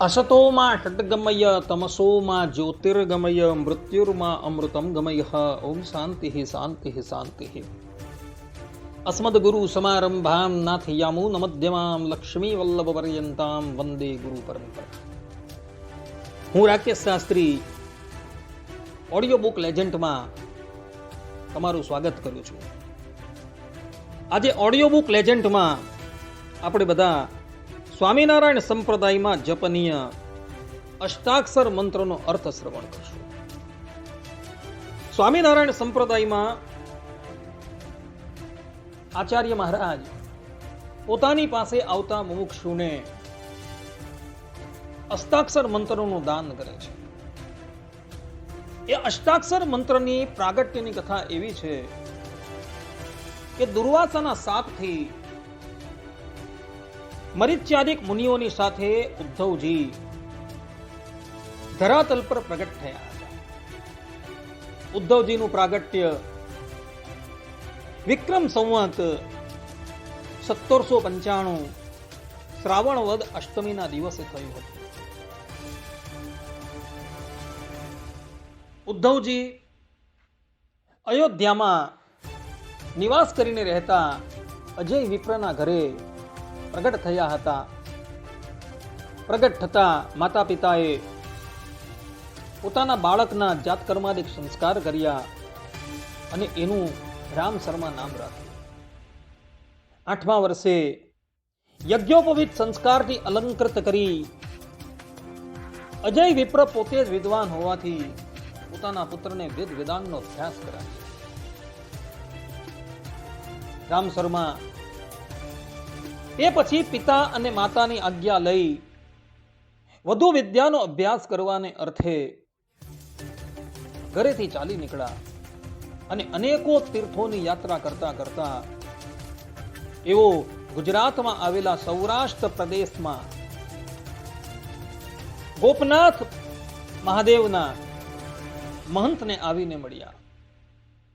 અસતોમાં ષટ્ગમય તમસોમાં જ્યોતિર્ગમય મૃત્યુર્માં અમૃતમ ગમય ઓમ શાંતિ શાંતિ શાંતિ અસ્મદ્ગુરુ સમારંભામ નાથયામૂન મધ્યમામ લક્ષ્મી વલ્લભ પર્યંતામ વંદે ગુરુ પરંપરા હું રાકેશ શાસ્ત્રી ઓડિયો બુક લેજન્ડમાં તમારું સ્વાગત કરું છું આજે ઓડિયો બુક લેજન્ડમાં આપણે બધા સ્વામિનારાયણ સંપ્રદાયમાં જપનીય અષ્ટાક્ષર મંત્રનો અર્થ શ્રવણ કરશું. સ્વામિનારાયણ સંપ્રદાયમાં આચાર્ય મહારાજ પોતાની પાસે આવતા મુમુક્ષુને અષ્ટાક્ષર મંત્રોનું દાન કરે છે. એ અષ્ટાક્ષર મંત્રની પ્રાગટ્યની કથા એવી છે કે દુર્વાસાના શાપથી મરિત્યાદિક મુનિઓની સાથે ઉદ્ધવજી ધરાતલ પર પ્રગટ થયા હતા. ઉદ્ધવજીનું પ્રાગટ્ય વિક્રમ સંવત સત્તરસો પંચાણું શ્રાવણ વદ અષ્ટમીના દિવસે થયું હતું. ઉદ્ધવજી અયોધ્યામાં નિવાસ કરીને રહેતા અજય વિપ્રના ઘરે પ્રગટ થયા હતા. પ્રગટ થતા માતા પિતાએ પોતાના બાળકના જાતકર્માદિક સંસ્કાર કર્યા અને એનું રામ શર્મા નામ રાખ્યું. આઠમા વર્ષે યજ્ઞોપવિત સંસ્કારથી અલંકૃત કરી અજય વિપ્ર પોતે જ વિદ્વાન હોવાથી પોતાના પુત્રને વેદ વેદાંગનો અભ્યાસ કરાવ્યો. રામ શર્મા એ પછી પિતા અને માતાની આજ્ઞા લઈ વધુ વિદ્યાનો અભ્યાસ કરવાને અર્થે ઘરેથી ચાલી નીકળ્યા અને અનેકો તીર્થોની યાત્રા કરતા કરતા એવો ગુજરાતમાં આવેલા સૌરાષ્ટ્ર પ્રદેશમાં ગોપનાથ મહાદેવના મહંતને આવીને મળ્યા,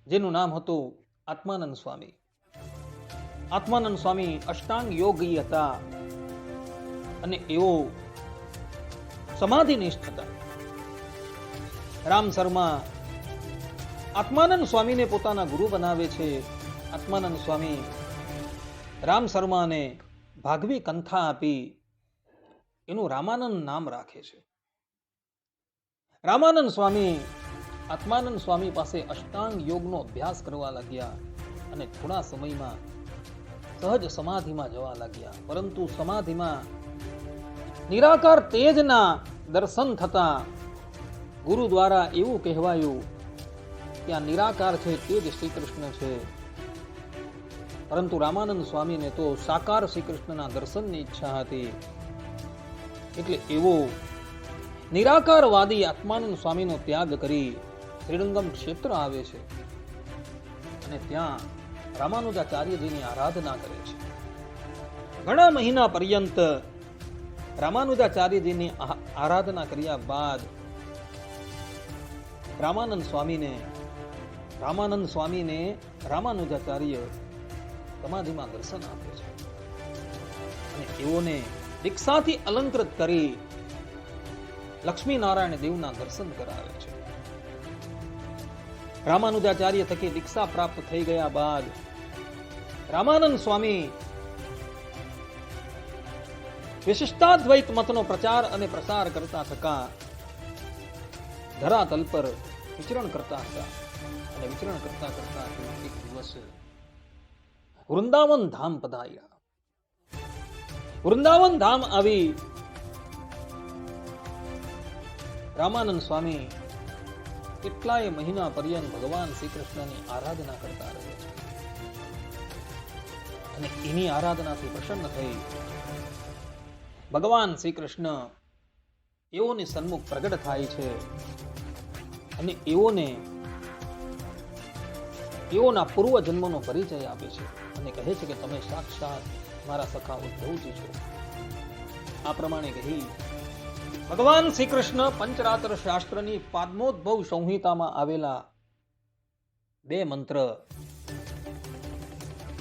જેનું નામ હતું આત્માનંદ સ્વામી. આત્માનંદ સ્વામી અષ્ટાંગ યોગી હતા. અને એઓ સમાધિનિષ્ઠ હતા. રામ શર્મા આત્માનંદ સ્વામીને પોતાના ગુરુ બનાવે છે. આત્માનંદ સ્વામી રામ શર્માને ભાગવી કંથા આપી એનું રામાનંદ નામ રાખે છે. રામાનંદ સ્વામી આત્માનંદ સ્વામી પાસે અષ્ટાંગ યોગનો અભ્યાસ કરવા લાગ્યા અને થોડા સમયમાં સહજ સમાધિમાં જવા લાગ્યા. પરંતુ સમાધિમાં નિરાકાર તેજના દર્શન થતા ગુરુ દ્વારા એવું કહેવાયું કે આ નિરાકાર છે, તે જ શ્રી કૃષ્ણ છે. પરંતુ રામાનંદ સ્વામીને તો સાકાર શ્રી કૃષ્ણના દર્શનની ઈચ્છા હતી. એટલે એવો નિરાકારવાદી આત્માનંદ સ્વામીનો ત્યાગ કરી શ્રીરંગમ ક્ષેત્ર આવે છે. અને ત્યાં રામાનુજાચાર્યજીની આરાધના કરે છે. ઘણા મહિના પર્યંત રામાનુજાચાર્યજીની આરાધના કર્યા બાદ રામાનંદ સ્વામીને રામાનંદ સ્વામીને રામાનુજાચાર્ય સમાધિમાં દર્શન આપે છે. અને તેઓને દીક્ષાથી અલંકૃત કરી લક્ષ્મીનારાયણ દેવના દર્શન કરાવે છે. રામાનુજાચાર્ય થકી દીક્ષા પ્રાપ્ત થઈ ગયા બાદ રામાનંદ સ્વામી વિશિષ્ટાદ્વૈત મતનો પ્રચાર અને પ્રસાર કરતા થકા ધરાતલ પર વિચરણ કરતા હતા અને વિચરણ કરતા કરતા એક દિવસ વૃંદાવન ધામ પધાર્યા વૃંદાવન ધામ આવી રામાનંદ સ્વામી કેટલાય મહિના પર્યંત ભગવાન શ્રી કૃષ્ણની આરાધના કરતા રહ્યા છે અને એની આરાધનાથી પ્રસન્ન થઈ. ભગવાન શ્રી કૃષ્ણ એઓની સન્મુખ પ્રગટ થાય છે અને એઓને એઓના પૂર્વ જન્મનો પરિચય આપે છે અને કહે છે કે તમે સાક્ષાત મારા સખા ઉદ્ધવજી છો. આ પ્રમાણે કહી, ભગવાન શ્રી કૃષ્ણ પંચરાત્ર શાસ્ત્રની પાદ્મોદ્ભવ સંહિતામાં આવેલા બે મંત્ર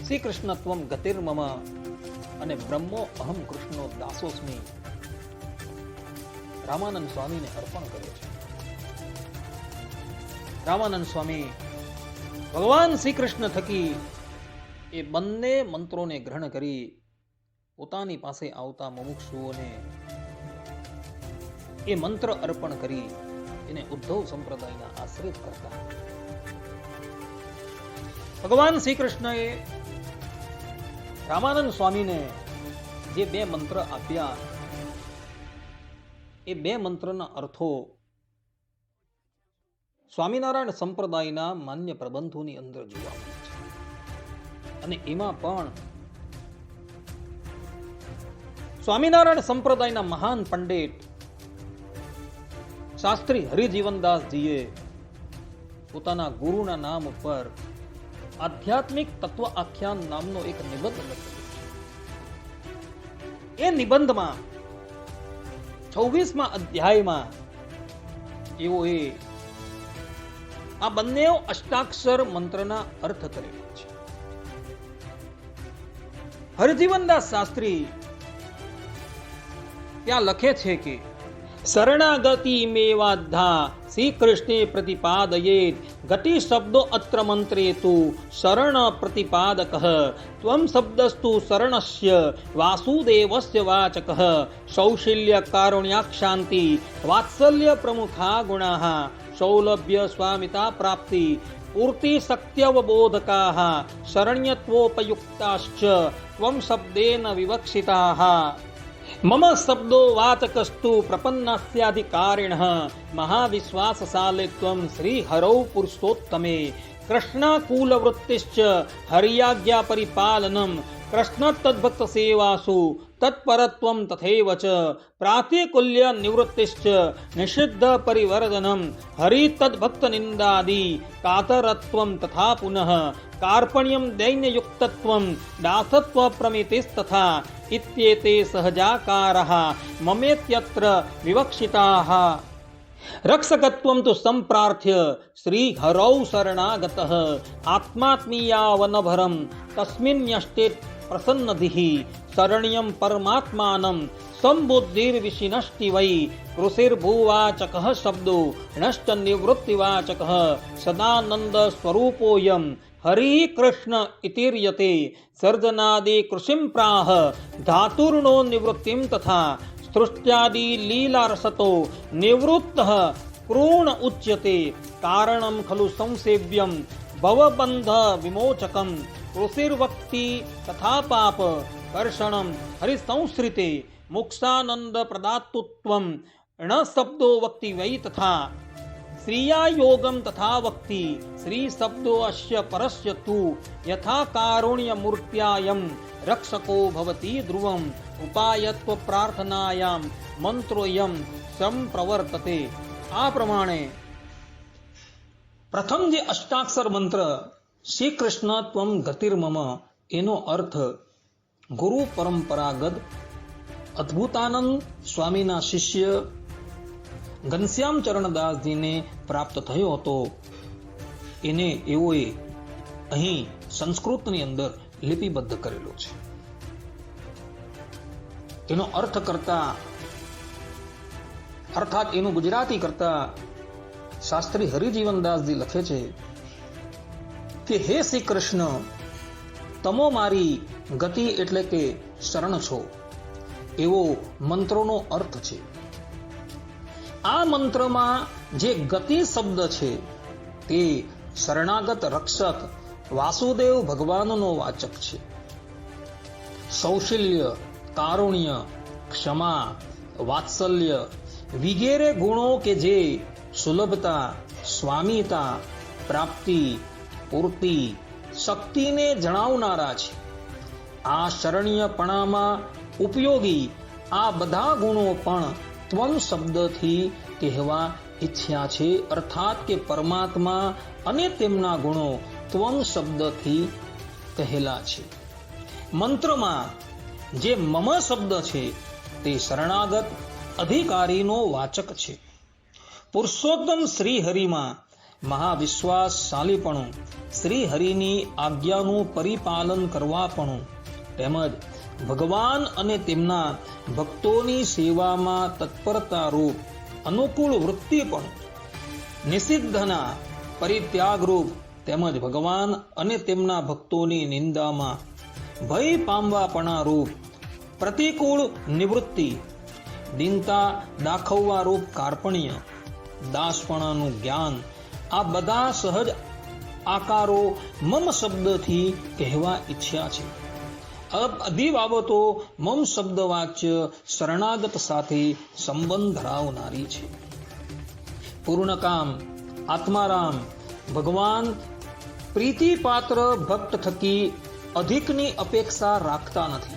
શ્રી કૃષ્ણત્વમ ગતિર્મમ અને બ્રહ્મો અહમ કૃષ્ણો દાસોસ્મી. રામાનંદ સ્વામીને અર્પણ કરે છે. રામાનંદ સ્વામી, ભગવાન શ્રી કૃષ્ણ થકી એ બંને મંત્રોને ગ્રહણ કરી પોતાની પાસે આવતા મુમુક્ષુઓને એ મંત્ર અર્પણ કરી એને ઉદ્ધવ સંપ્રદાયના આશ્રિત કરતા. ભગવાન શ્રી કૃષ્ણએ રામાનંદ સ્વામીને જે બે મંત્ર આપ્યા, એ બે મંત્રના અર્થો સ્વામિનારાયણ સંપ્રદાયના માન્ય પ્રબંધોની અંદર જોવા મળે છે. અને એમાં પણ સ્વામિનારાયણ સંપ્રદાયના મહાન પંડિત શાસ્ત્રી હરિજીવનદાસજીએ પોતાના ગુરુના નામ ઉપર આધ્યાત્મિક તત્વ આખ્યાન નામનો એક નિબંધ લખ્યો એ નિબંધમાં છવ્વીસમાં અધ્યાયમાં એવો એ આ બંને અષ્ટાક્ષર મંત્રના અર્થ કરેલા છે. હરજીવનદાસ શાસ્ત્રી ત્યાં લખે છે કે, શરણાગતિ મેવાધા શ્રી કૃષ્ણે પ્રતિપાદયેત ગતિ શબ્દો અત્ર મંત્રેતુ શરણ પ્રતિપાદક ત્વમ શબ્દસ્તુ શરણસ્ય વાસુદેવસ્ય વાચક સૌશલ્ય કારુણ્યાક્ષાંતિ વાત્સલ્ય પ્રમુખા ગુણા સૌલભ્ય સ્વામિતા પ્રાપ્તિ પૂર્તિ સત્યવબોધકા શરણ્યત્વોપયુક્તાશ્ચ ત્વમ શબ્દેન વિવક્ષિતાः મમ શબ્દો વાચકસ્તુ પ્રપન્નસ્યાધિકારિણ મહાવિશ્વાસશાલે ત્વમ શ્રી હરૌ પુરુષોત્તમે કૃષ્ણાકૂલવૃત્તિશ્ચ હરિયાજ્ઞા કૃષ્ણ તદ્ભક્ત સેવાસુ તત્પરત્વમ તથૈવ ચ પ્રાતિકુલ્ય નિવૃત્તિશ્ચ નિષિદ્ધ પરિવર્ધનમ હરિ તદ્ભક્ત નિંદાદિ કાતરત્વમ તથા પુનઃ કાર્પણ્યમ દૈન્યયુક્તત્વમ દાસત્વ પ્રમિતિસ્તથા ઇત્યેતે સહજાકારः મમેત્યત્ર વિવક્ષિતાः રક્ષકત્વમ તો સંપ્રાર્થ્ય શ્રી હરૌ શરણાગત આત્માત્મીયાવનભરમ તસ્મિન્યષ્ટે પ્રસન્નધિઃ શરણ્યમ પરમાત્માનમ સંબુદ્ધિર્વિશિનષ્ટિ વૈ કૃષિર્ભૂવાચક શબ્દો નષ્ટ નિવૃત્તિવાચક સદાનંદ સ્વરૂપોયમ હરિ કૃષ્ણ ઇતિર્યતે સર્જનાદિ કૃષિમ પ્રાહ ધાતુર્ણો નિવૃત્તિમ તથા સૃષ્ટ્યાદિ લીલારસતો નિવૃત્ત ક્રૂણ ઉચ્યતે કારણમ ખલુ સંસેવ્યમ ભવબંધ વિમોચકમ કૃષિર્વક્તિ તથા પાપ કર્ષણમ હરિસંશ્રિતે મોક્ષાનંદ પ્રદાતુત્વમ ણ શબ્દો વક્તિ વૈ તથા શ્રિયાયોગમ તથા વક્તિ શ્રી શબ્દો અશ્ય પરસ્ય તુ યથા કારુણ્ય મૂર્ત્યાયમ રક્ષકો ભવતી ધ્રુવમ ઉપાયત્વ પ્રાર્થનાયામ મંત્રોયમ સંપ્રવર્તતે આ પ્રમાણે પ્રથમ જે અષ્ટાક્ષર મંત્ર શ્રી કૃષ્ણ ત્વમ ગતિર્મમ એનો અર્થ ગુરુ પરંપરાગત અદ્ભુતાનંદ સ્વામીના શિષ્ય ઘનશ્યામ ચરણદાસજીને પ્રાપ્ત થયો હતો. એને એઓએ અહીં સંસ્કૃતની અંદર લિપિબદ્ધ કરેલો છે. એનો અર્થ કરતા અર્થાત એનું ગુજરાતી કરતા શાસ્ત્રી હરિજીવનદાસજી લખે છે કે હે શ્રી કૃષ્ણ તમો મારી ગતિ એટલે કે શરણ છો. એવો મંત્રોનો અર્થ છે. આ મંત્રમાં જે ગતિ શબ્દ છે, તે શરણાગત રક્ષક વાસુદેવ ભગવાનનો વાચક છે. સૌશલ્ય કારુણ્ય, ક્ષમા, વાત્સલ્ય, વિગેરે ગુણો કે જે સુલભતા, સ્વામીતા, પ્રાપ્તિ પૂર્તિ શક્તિને જણાવનારા છે. આ શરણ્યપણામાં ઉપયોગી આ બધા ગુણો પણ ત્વમ શબ્દથી કહેવા ઈચ્છ્યા છે, અર્થાત કે પરમાત્મા અને તેમના ગુણો ત્વમ શબ્દથી કહેલા છે. મંત્રમાં જે મમ શબ્દ છે, તે શરણાગત અધિકારીનો વાચક છે. પુરુષોત્તમ શ્રી હરિમાં મહાવિશ્વાસશાલીપણું શ્રી હરિની આજ્ઞાનું પરિપાલન કરવાપણું, તેમજ ભગવાન અને તેમના ભક્તોની સેવામાં તત્પરતા રૂપ અનુકૂળ વૃત્તિ પણ, નિષિદ્ધના પરિત્યાગ રૂપ તેમજ ભગવાન અને તેમના ભક્તોની નિંદામાં ભય પામવાપણા રૂપ પ્રતિકૂળ નિવૃત્તિ, દીનતા દાખવવા રૂપ કાર્પણ્ય દાસપણાનું જ્ઞાન આ બધા સહજ આકારો મમ શબ્દથી કહેવા ઈચ્છ્યા છે. બધી બાબતો મમ શબ્દ વાચ્ય શરણાગત સાથે સંબંધ ધરાવનારી છે. પૂર્ણકામ આત્મારામ, ભગવાન પ્રીતિપાત્ર ભક્ત થકી અધિકની અપેક્ષા રાખતા નથી.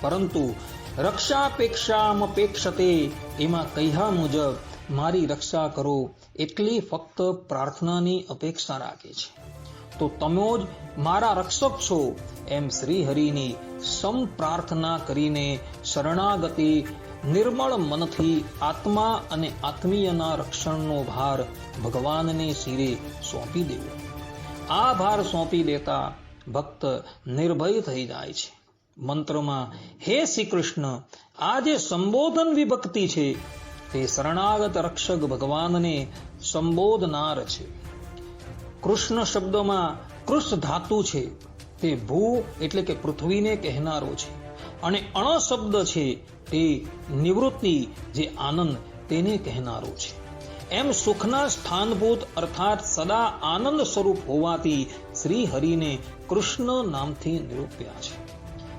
પરંતુ રક્ષાપેક્ષામપેક્ષતે એમાં કહ્યા મુજબ મારી રક્ષા કરો એટલી ફક્ત પ્રાર્થનાની અપેક્ષા રાખે છે. તો તમે જ મારા રક્ષક છો, એમ શ્રી હરિની સમ પ્રાર્થના કરીને શરણાગતિ નિર્મળ મનથી આત્મા અને આત્મીયના રક્ષણનો ભાર ભગવાનને શિરે સોંપી દેવો. આ ભાર સોંપી દેતા ભક્ત નિર્ભય થઈ જાય છે. મંત્રમાં, હે શ્રી કૃષ્ણ આ જે સંબોધન વિભક્તિ છે તે શરણાગત રક્ષક ભગવાનને સંબોધનાર છે. કૃષ્ણ શબ્દમાં કૃષ્ણ ધાતુ છે. તે ભૂ એટલે કે પૃથ્વીને કહેનારો છે. અને અણ શબ્દ છે તે નિવૃત્તિ, જે આનંદ તેને કહેનારો છે. એમ સુખના સ્થાનભૂત અર્થાત સદા આનંદ સ્વરૂપ હોવાથી શ્રી હરિને કૃષ્ણ નામથી નિરૂપ્યા છે.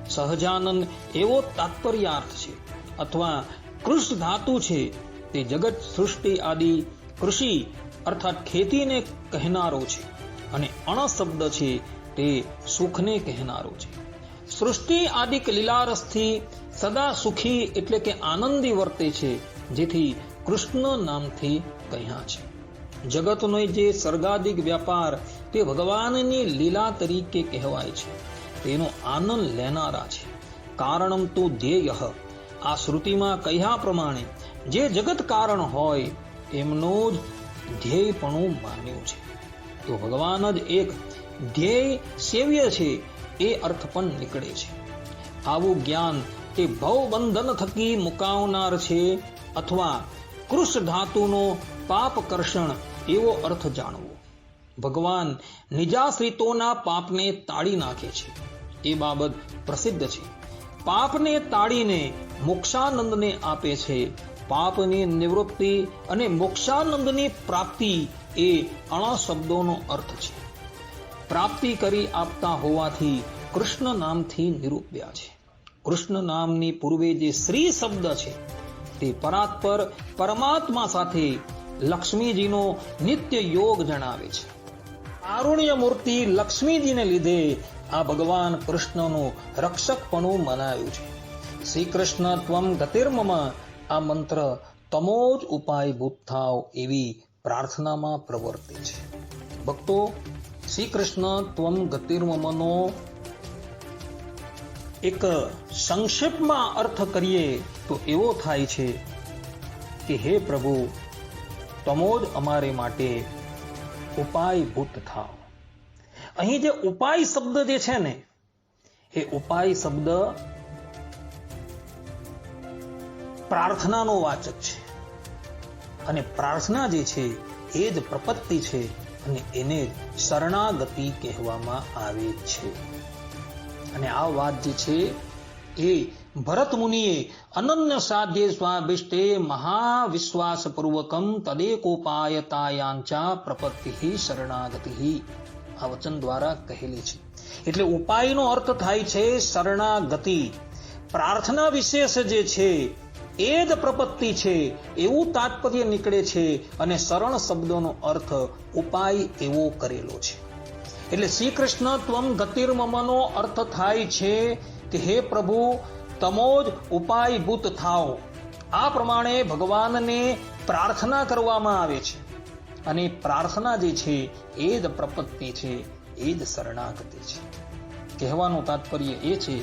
સહજાનંદ એવો તાત્પર્યાર્થ છે, અથવા કૃષ્ણ ધાતુ છે. તે જગત સૃષ્ટિ આદિ કૃષિ અર્થાત ખેતીને કહેનારો છે અને અણ શબ્દ છે તે સુખને કહેનારો છે. સૃષ્ટિ આદિક લીલારસથી સદા સુખી એટલે કે આનંદી વર્તે છે, જેથી કૃષ્ણ નામથી કહ્યા છે. જગતનો જે સર્ગાદિક વ્યાપાર તે ભગવાનની લીલા તરીકે કહેવાય છે. તેનો આનંદ લેનારા છે. કારણમ તો ધ્યેય આ શ્રુતિમાં કહ્યા પ્રમાણે જે જગત કારણ હોય, એમનો જ ધ્યેયપણું માન્યું છે. તો ભગવાન જ એક ધ્યેય સેવ્ય છે, એ અર્થ પણ નીકળે છે. આવું જ્ઞાન તે ભવબંધન થકી મુકાવનાર છે, અથવા કૃષ ધાતુનો પાપકર્ષણ એવો અર્થ જાણવો. ભગવાન નિજાશ્રિતોના પાપને તાળી નાખે છે. એ બાબત પ્રસિદ્ધ છે. પાપને તાળીને મોક્ષાનંદને આપે છે. પાપની નિવૃત્તિ અને મોક્ષાનંદની પ્રાપ્તિ એ અણા શબ્દોનો અર્થ છે. પ્રાપ્તિ કરી આપતા હોવાથી કૃષ્ણ નામથી નિરૂપ્યા છે. કૃષ્ણ નામની પૂર્વે જે શ્રી શબ્દ છે, તે પરાત્પર પરમાત્મા સાથે લક્ષ્મીજીનો નિત્ય યોગ જણાવે છે. આરુણ્ય મૂર્તિ લક્ષ્મીજીને લીધે આ ભગવાન કૃષ્ણનું રક્ષકપણું મનાયું છે. શ્રી કૃષ્ણ ત્વમ ગતિર્મમ આ મંત્ર તમો જ ઉપાય ભૂત થાવ એવી પ્રાર્થનામાં પ્રવર્તે છે. ભક્તો શ્રી કૃષ્ણ ત્વમ ગતિર્મમનો એક સંક્ષેપમાં અર્થ કરીએ તો એવો થાય છે કે હે પ્રભુ તમો જ અમારે માટે ઉપાય ભૂત થાવ. અહીં જે ઉપાય શબ્દ જે છે ને, એ ઉપાય શબ્દ પ્રાર્થનાનો વાચક છે. અને પ્રાર્થના જે છે, એ જ પ્રપત્તિ છે અને એને શરણાગતિ કહેવામાં આવે છે. અને આ વાત જે છે, એ ભરત મુનિએ અનન્ય સાધ્ય સ્વાભિષ્ટે મહાવિશ્વાસપૂર્વકમ તદેકોપાયતાયાંચા પ્રપત્તિ શરણાગતિ. આ વચન દ્વારા કહેલી છે. એટલે ઉપાયનો અર્થ થાય છે શરણાગતિ. પ્રાર્થના વિશેષ જે છે એ જ પ્રપત્તિ છે, એવું તાત્પર્ય નીકળે છે અને શરણ શબ્દોનો અર્થ ઉપાય એવો કરેલો છે. એટલે શ્રી કૃષ્ણ ત્વમ ગતિર્મમનો અર્થ થાય છે કે હે પ્રભુ તમો જ ઉપાયભૂત થાઓ. આ પ્રમાણે ભગવાનને પ્રાર્થના કરવામાં આવે છે. અને પ્રાર્થના જે છે, એ જ પ્રપત્તિ છે, એ જ શરણાગતિ છે. કહેવાનું તાત્પર્ય એ છે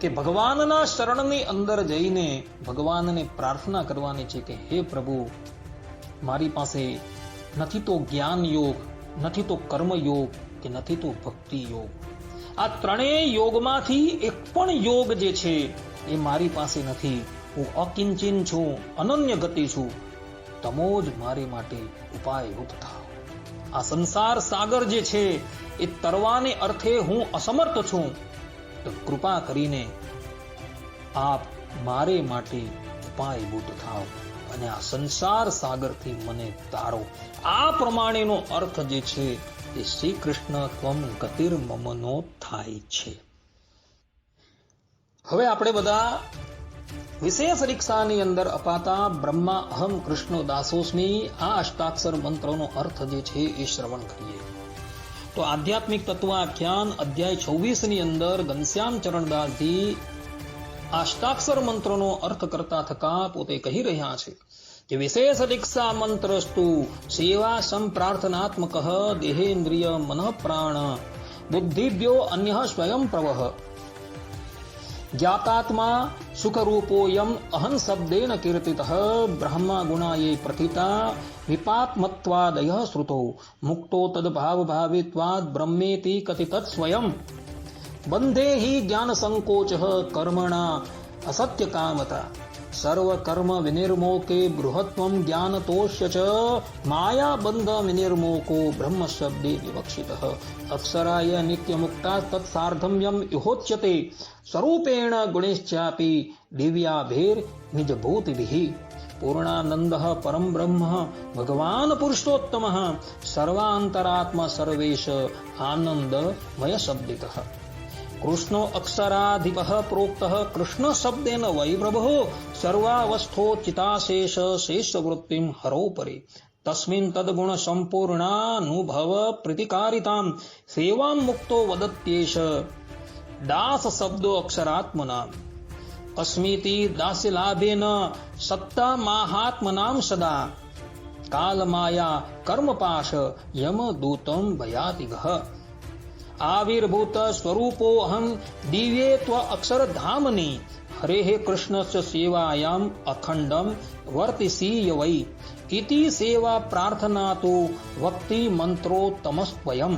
કે ભગવાનના શરણની અંદર જઈને ભગવાનને પ્રાર્થના કરવાની છે કે, હે પ્રભુ, મારી પાસે નથી તો જ્ઞાન યોગ, નથી તો કર્મ યોગ કે નથી તો ભક્તિ યોગ. આ ત્રણેય યોગમાંથી એક પણ યોગ જે છે, એ મારી પાસે નથી. હું અકિંચિન છું, અનન્ય ગતિ છું. તમો જ મારી માટે ઉપાય થાવ. આ સંસાર સાગર જે છે, એ તરવાને અર્થે હું અસમર્થ છું. તો કૃપા કરીને આપ મારે માટે ઉપાયભૂત થાવ અને આ સંસાર સાગરથી મને તારો. આ પ્રમાણેનો અર્થ જે છે, એ શ્રી કૃષ્ણ ત્વમ ગતિર મમનો થાય છે. હવે આપણે બધા વિશેષ રિક્ષાની અંદર અપાતા બ્રહ્મા અહમ કૃષ્ણ દાસોસ્મી આ અષ્ટાક્ષર મંત્રનો અર્થ જે છે એ શ્રવણ કરીએ. તો આધ્યાત્મિક તત્વાખ્યાન અધ્યાય છવ્વીસની અંદર ઘનશ્યામ ચરણદાસજી અષ્ટાક્ષર મંત્રનો અર્થ કરતા થકા પોતે કહી રહ્યા છે કે વિશેષ દીક્ષા મંત્રસ્તુ સેવા સંપ્રાર્થનાત્મક દેહેન્દ્રિય મન પ્રાણ બુદ્ધિભ્યો અન્ય સ્વયં પ્રવહ જ્ઞાતાત્મા સુખરૂપોયમ અહં શબ્દેન કીર્તિત બ્રહ્મા ગુણાયે પ્રથિતા વિપાત્મત્વાદય શ્રુતો મુક્તો તદભાવ ભાવિત્વાદ બ્રહ્મેતિ કથિતત સ્વયં બંધે હિ જ્ઞાન સંકોચ કર્મણા અસત્ય કામતા સર્વ કર્મ વિનિર્મોકે બૃહત્વમ જ્ઞાન તોષ્ય ચ માયા બંધ વિનિર્મોકો બ્રહ્મ શબ્દે વિવક્ષિત અક્ષરાય નિત્ય મુક્તા તત્સાર્ધમ્યમ યુહોચ્યતે સ્વરૂપેણ ગુણેશ્ચાપી દિવ્યાભેર નિજ ભૂતિભિઃ પૂર્ણાનંદ પરમ બ્રહ્મ ભગવાન પુરુષોત્તમ સર્વાંતરાત્મ સર્વેશ આનંદમય શબ્દિત कृष्णो अक्षराधिपः प्रोक्तः कृष्णशब्देन वै प्रभो सर्वावस्थोचिताशेष शेषवृत्तिं हरोपरि। तस्मिन् तद्गुणसम्पूर्णानुभवप्रतिकारितां सेवां मुक्तो वदत्येष दासशब्दोऽक्षरात्मना अस्मीति दास्यलाभेन सत्तामाहात्मनां सदा। कालमाया कर्मपाश यम यमदूतं भयातिगः આવિર્ભૂત સ્વરૂપોહમ દિવ્યે ત્વ અક્ષરધામની હરેઃ કૃષ્ણસ્ય સેવાયામ અખંડમ વર્તિસીય વૈ ઇતિ સેવા પ્રાર્થના તો વક્તિ મંત્રોત્તમસ્વયમ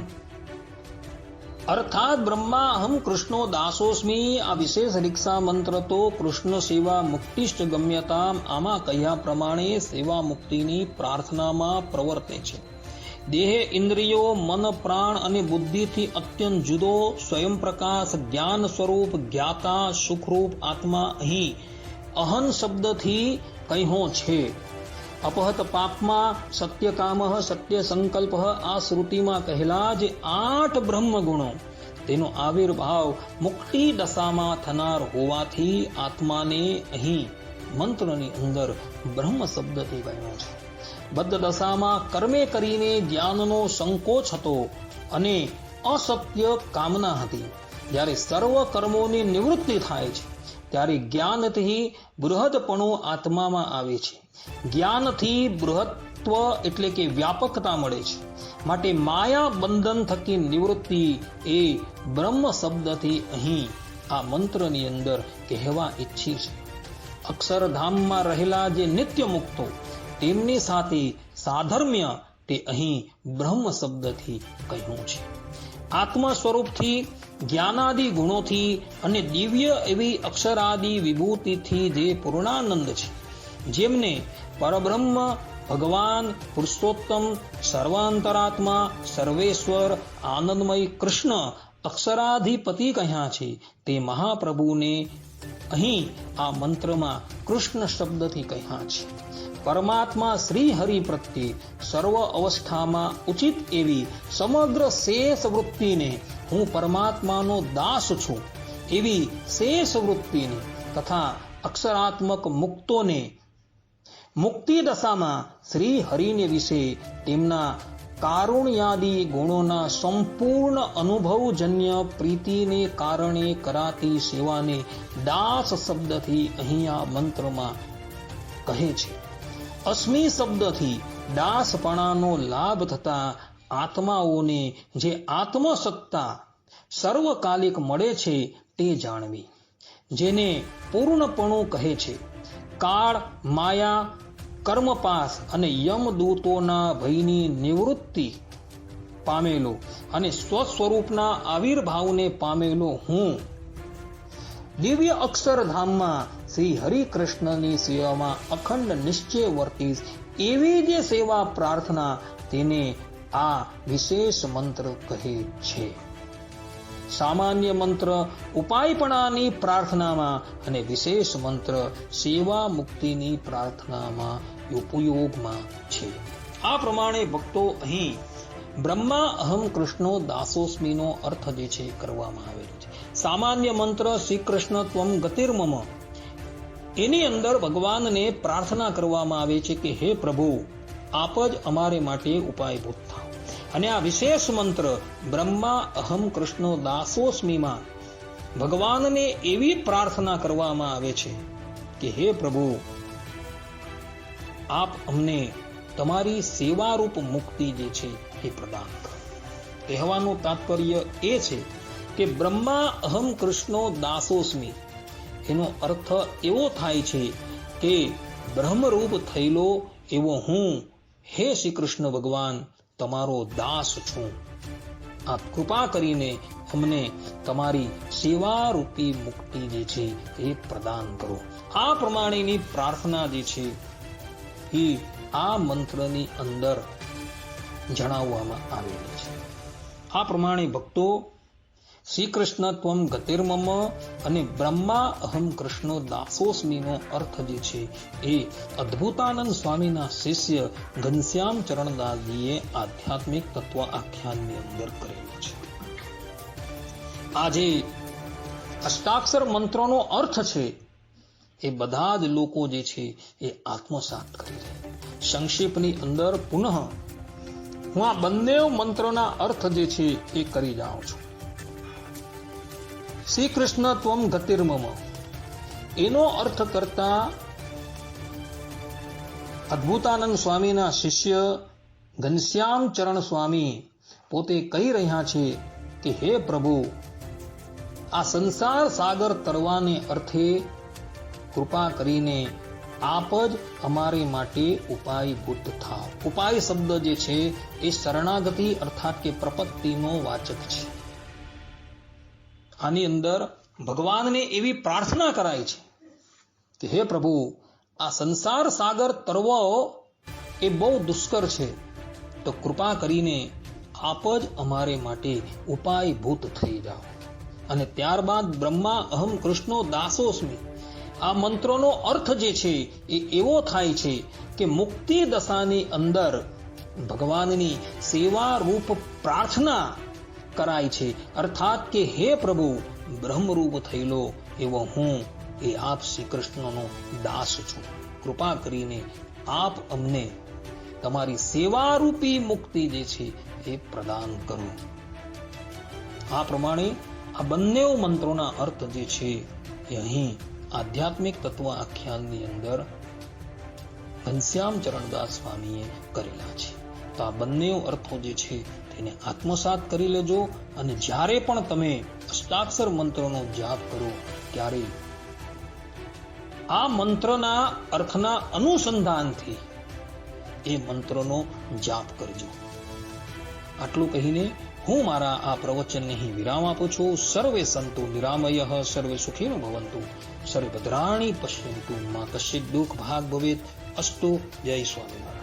અર્થાત બ્રહ્મા અહમ કૃષ્ણો દાસોસ્મી આ વિશેષ રીક્ષા મંત્ર તો કૃષ્ણ સેવા મુક્તિષ્ઠ ગમ્યતા આમાં કહ્યા પ્રમાણે સેવા મુક્તિની પ્રાર્થનામાં પ્રવર્તે છે દેહ ઇન્દ્રિયો, મન, પ્રાણ અને બુદ્ધિથી અત્યંત જુદો સ્વયં પ્રકાશ જ્ઞાન સ્વરૂપ, જ્ઞાતા, સુખરૂપ આત્મા અહીં અહન શબ્દથી કહ્યો છે. અપહત પાપમાં સત્યકામ સત્ય સંકલ્પ આ શ્રુતિમાં કહેલા જે આઠ બ્રહ્મ ગુણો તેનો આવિર્ભાવ મુક્તિ દશામાં થનાર હોવાથી આત્માને અહીં મંત્રની અંદર બ્રહ્મ શબ્દથી કહ્યો છે. બદ્ધ કર્મે કરીને જ્ઞાનનો સંકોચ હતો અને અસત્ય કામના હતી. જ્યારે સર્વ કર્મોની નિવૃત્તિ થાય છે, ત્યારે જ્ઞાનથી બૃહદપણું આત્મામાં આવે છે. જ્ઞાનથી બૃહત્વ એટલે કે વ્યાપકતા મળે છે. માટે માયા બંધન થકી નિવૃત્તિ એ બ્રહ્મ શબ્દથી અહીં આ મંત્રની અંદર કહેવા ઈચ્છી છે અક્ષરધામમાં રહેલા જે નિત્ય મુક્તો તેમની સાથે સાધર્મ્ય તે અહીં બ્રહ્મ શબ્દથી કહ્યું છે. આત્મા સ્વરૂપથી, જ્ઞાનાદિ ગુણોથી અને દિવ્ય એવી અક્ષરાદિ વિભૂતિથી જે પૂર્ણાનંદ છે. જેમને પરબ્રહ્મ, ભગવાન, પુરુષોત્તમ, સર્વાંતરાત્મા, સર્વેશ્વર, આનંદમય કૃષ્ણ અક્ષરાધિપતિ કહ્યા છે તે મહાપ્રભુને અહીં આ મંત્રમાં કૃષ્ણ શબ્દથી કહ્યા છે. પરમાત્મા શ્રી હરિ પ્રત્યે સર્વ અવસ્થામાં ઉચિત એવી સમગ્ર શેષ વૃત્તિને હું પરમાત્માનો દાસ છું. એવી શેષ વૃત્તિને તથા અક્ષરાત્મક મુક્તોને મુક્તિ દશામાં શ્રી હરિને વિશે તેમના કારુણ્યાદી ગુણોના સંપૂર્ણ અનુભવજન્ય પ્રીતિને કારણે કરાતી સેવાને દાસ શબ્દથી અહીંયા મંત્રમાં કહે છે. અસ્મી શબ્દથી દાસપણાનો લાભ થતા આત્માઓને જે આત્મસત્તા સર્વકાલિક મળે છે તે જાણવી, જેને પૂર્ણપણું કહે છે. કાળ, માયા, કર્મપાસ અને યમદૂતોના ભયની નિવૃત્તિ પામેલો અને સ્વસ્વરૂપના આવિર્ભાવને પામેલો હું. દિવ્ય અક્ષરધામમાં શ્રી હરિકૃષ્ણની સેવામાં અખંડ નિશ્ચય વર્તીશ એવી જે સેવા પ્રાર્થના તેને આ વિશેષ મંત્ર કહે છે. સામાન્ય મંત્ર ઉપાયપણાની પ્રાર્થનામાં અને વિશેષ મંત્ર સેવા મુક્તિની પ્રાર્થનામાં ઉપયોગમાં છે. આ પ્રમાણે ભક્તો અહીં બ્રહ્મા અહમ કૃષ્ણો દાસોસ્મીનો અર્થ જે છે કરવામાં આવેલો છે. સામાન્ય મંત્ર શ્રી કૃષ્ણ ત્વમ ગતિર્મમ એની અંદર ભગવાનને પ્રાર્થના કરવામાં આવે છે કે હે પ્રભુ, આપ જ અમારે માટે ઉપાયભૂત થાવ અને આ વિશેષ મંત્ર, બ્રહ્મા અહમ કૃષ્ણ દાસોસ્મીમાં ભગવાનને એવી પ્રાર્થના કરવામાં આવે છે કે હે પ્રભુ, આપ અમને તમારી સેવારૂપ મુક્તિ જે છે એ પ્રદાન કહેવાનું તાત્પર્ય એ છે કે બ્રહ્મા અહમ કૃષ્ણો દાસોસ્મી એનો અર્થ એવો થાય છે કે બ્રહ્મરૂપ થયેલો એવો હું, હે શ્રી કૃષ્ણ ભગવાન, તમારો દાસ છું. આપ કૃપા કરીને અમને તમારી સેવા રૂપી મુક્તિ જે છે એ પ્રદાન કરો. આ પ્રમાણેની પ્રાર્થના જે છે એ આ મંત્રની અંદર જણાવવામાં આવેલી છે. આ પ્રમાણે ભક્તો શ્રી કૃષ્ણ ત્વમ ગતિર્મમ અને બ્રહ્મા અહમ કૃષ્ણો દાસોસ્મીનો અર્થ જે છે એ અદ્ભુતાનંદ સ્વામીના શિષ્ય ઘનશ્યામ ચરણદાસજીએ આધ્યાત્મિક તત્વ આખ્યાનની અંદર કરેલું છે. આજે અષ્ટાક્ષર મંત્રોનો અર્થ છે એ બધા જ લોકો જે છે એ આત્મસાત કરી રહ્યા સંક્ષેપની અંદર પુનઃ હું આ બંને મંત્રોના અર્થ જે છે એ કરી જાઉં છું. શ્રી કૃષ્ણ ત્વમ ગતિર્મમ એનો અર્થ કરતા અદ્ભુતાનંદ સ્વામીના શિષ્ય ઘનશ્યામ ચરણ સ્વામી પોતે કહી રહ્યા છે કે, હે પ્રભુ, આ સંસાર સાગર તરવાને અર્થે કૃપા કરીને આપ જ અમારે માટે ઉપાયભૂત થાવ. ઉપાય શબ્દ જે છે એ શરણાગતિ અર્થાત કે પ્રપત્તિનો વાચક છે. આની અંદર ભગવાનને એવી પ્રાર્થના કરાય છે કે હે પ્રભુ, આ સંસાર સાગર તરવો એ બહુ દુષ્કર છે. તો કૃપા કરીને આપ જ અમારે માટે ઉપાયભૂત થઈ જાઓ. અને ત્યારબાદ બ્રહ્મા અહમ કૃષ્ણો દાસોસ્મી. આ મંત્રોનો અર્થ જે છે એ એવો થાય છે કે મુક્તિ દશાની અંદર ભગવાનની સેવા રૂપ પ્રાર્થના કરાય છે. અર્થાત કે હે પ્રભુ, બ્રહ્મરૂપ થયેલો એવો હું એ આપ શ્રી કૃષ્ણનો દાસ છું. કૃપા કરીને આપ અમને તમારી સેવારૂપી મુક્તિ જે છે એ પ્રદાન કરો. આ પ્રમાણે આ બંને મંત્રોના અર્થ જે છે એ અહીં આધ્યાત્મિક તત્વ આખ્યાનની અંદર ઘનશ્યામ ચરણદાસ સ્વામીએ કરેલા છે. તો આ બંને અર્થો જે છે તેને આત્મસાત કરી લેજો અને જ્યારે પણ તમે અષ્ટાક્ષર મંત્રનો જાપ કરો, ત્યારે આ મંત્રના અર્થના અનુસંધાનથી એ મંત્રનો જાપ કરજો. આટલું કહીને હું મારા આ પ્રવચનને અહીં વિરામ આપું છું. સર્વે સંતો નિરામય, સર્વે સુખીનો ભવંતુ. સર્વે ભદ્રાણી પશ્યંતુ. માં કશ્ચિત દુઃખ ભાગ ભવેત. અસ્તુ. જય સ્વામિનારાયણ.